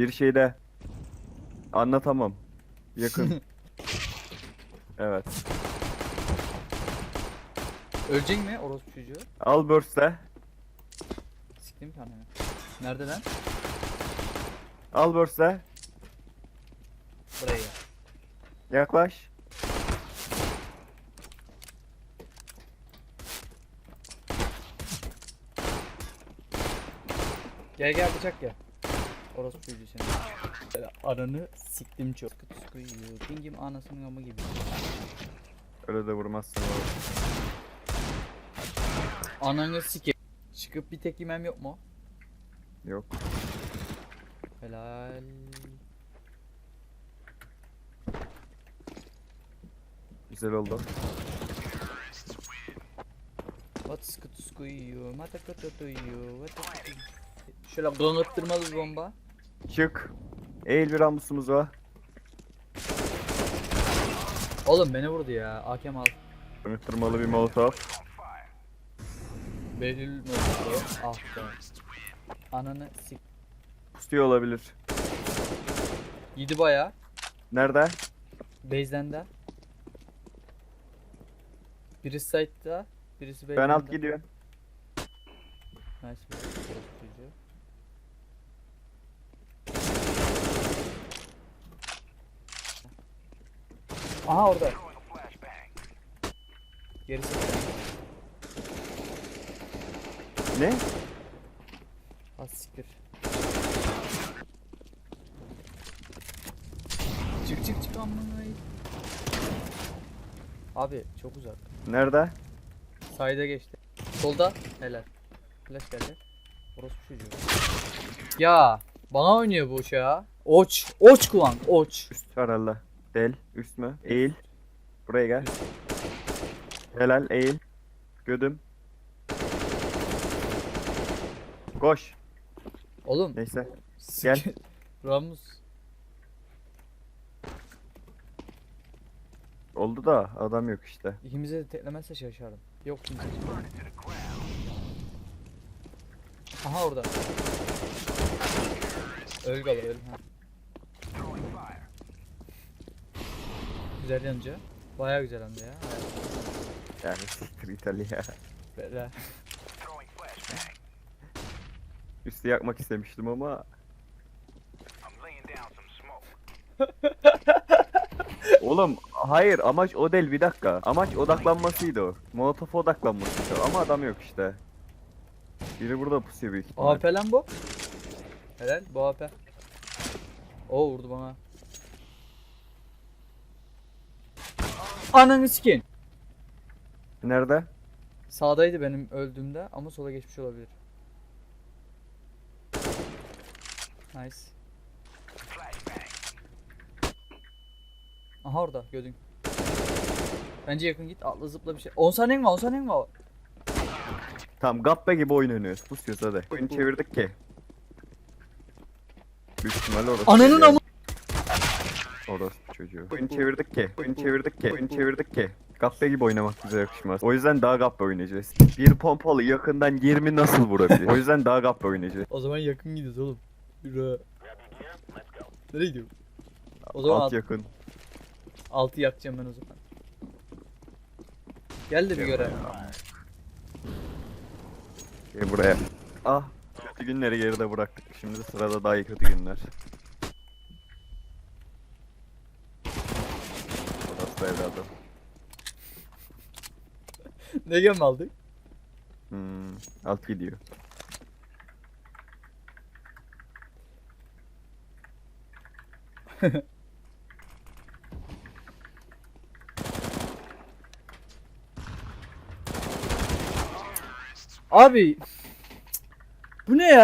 Bir şeyde anlatamam. Yakın. evet. Ölecek mi orospu çocuğu? Al burst'e. Siktim kendimi. Nerede lan? Al burst'e. Buraya. Yaklaş. Gel gel bıçak gel. Orospu çocuğu seni. Böyle Ananı siktim çok. Sıkı sıkıyor. Pingim anasının amı gibi. Öyle de vurmazsın. oğlum. Ananı sike. Çıkıp bir tek yemem yok mu? Yok. Helal. Güzel oldu. What sıkıntı sıkıyor. Mata kötü duyuyor. What Şöyle bir bomba. Çık. Eğil bir ambusumuz var. Oğlum beni vurdu ya. Hakem al. Unutturmalı bir molotov. Belül mü? Ah be. Ananı sik. Pusuyor olabilir. Yedi baya. Nerede? Base'den de. Birisi side'da. Birisi Ben base'den alt de. gidiyorum. Nice bir Aha orada. Gerisi Ne? Az siktir. Çık çık çık amına. Abi çok uzak. Nerede? Sayda geçti. Solda helal. Flash geldi. Orospu çocuğu. Ya bana oynuyor bu ya. Oç. Oç kullan. Oç. Üst herhalde. Del. Üst mü? Eğil. Buraya gel. Helal eğil. Gödüm. Koş. Oğlum. Neyse. gel. Ramus. Oldu da adam yok işte. İkimize de teklemezse şaşarım. Yok kimse. Aha orada. Öl gala öl. Ha. Güzel yanıcı. Baya güzel hem de ya. Yani siktir İtalya. Böyle. Üstü yakmak istemiştim ama Oğlum hayır amaç o değil bir dakika. Amaç odaklanmasıydı o. Molotof'a odaklanmasıydı ama adam yok işte. Biri burada pusuyor büyük ihtimal. AP lan bu. Helal bu AP. O vurdu bana. Ananı sikeyim. Nerede? Sağdaydı benim öldüğümde ama sola geçmiş olabilir. Nice. Aha orada gördün. Bence yakın git atla zıpla bir şey. 10 saniyen var 10 saniyen var. Tamam Gappe gibi oyun oynuyoruz. Pusuyoruz hadi. Oyunu çevirdik ki. Büyük ihtimalle orası. Ananın amı. Çocuğu. Oyunu çevirdik ki. Oyunu çevirdik ki. Oyunu çevirdik ki. Gappe gibi oynamak bize yakışmaz. O yüzden daha Gappe oynayacağız. Bir pompalı yakından 20 nasıl vurabilir? o yüzden daha Gappe oynayacağız. O zaman yakın gidiyoruz oğlum. Yürü. Nereye gidiyorum? O zaman Alt alt, yakın. altı yakacağım ben o zaman. Gel de bir göre. Gel buraya. Ah. Kötü günleri geride bıraktık. Şimdi sırada daha iyi kötü günler. Da evladım. ne gem aldık? Hmm, alt gidiyor. Abi. Bu ne ya?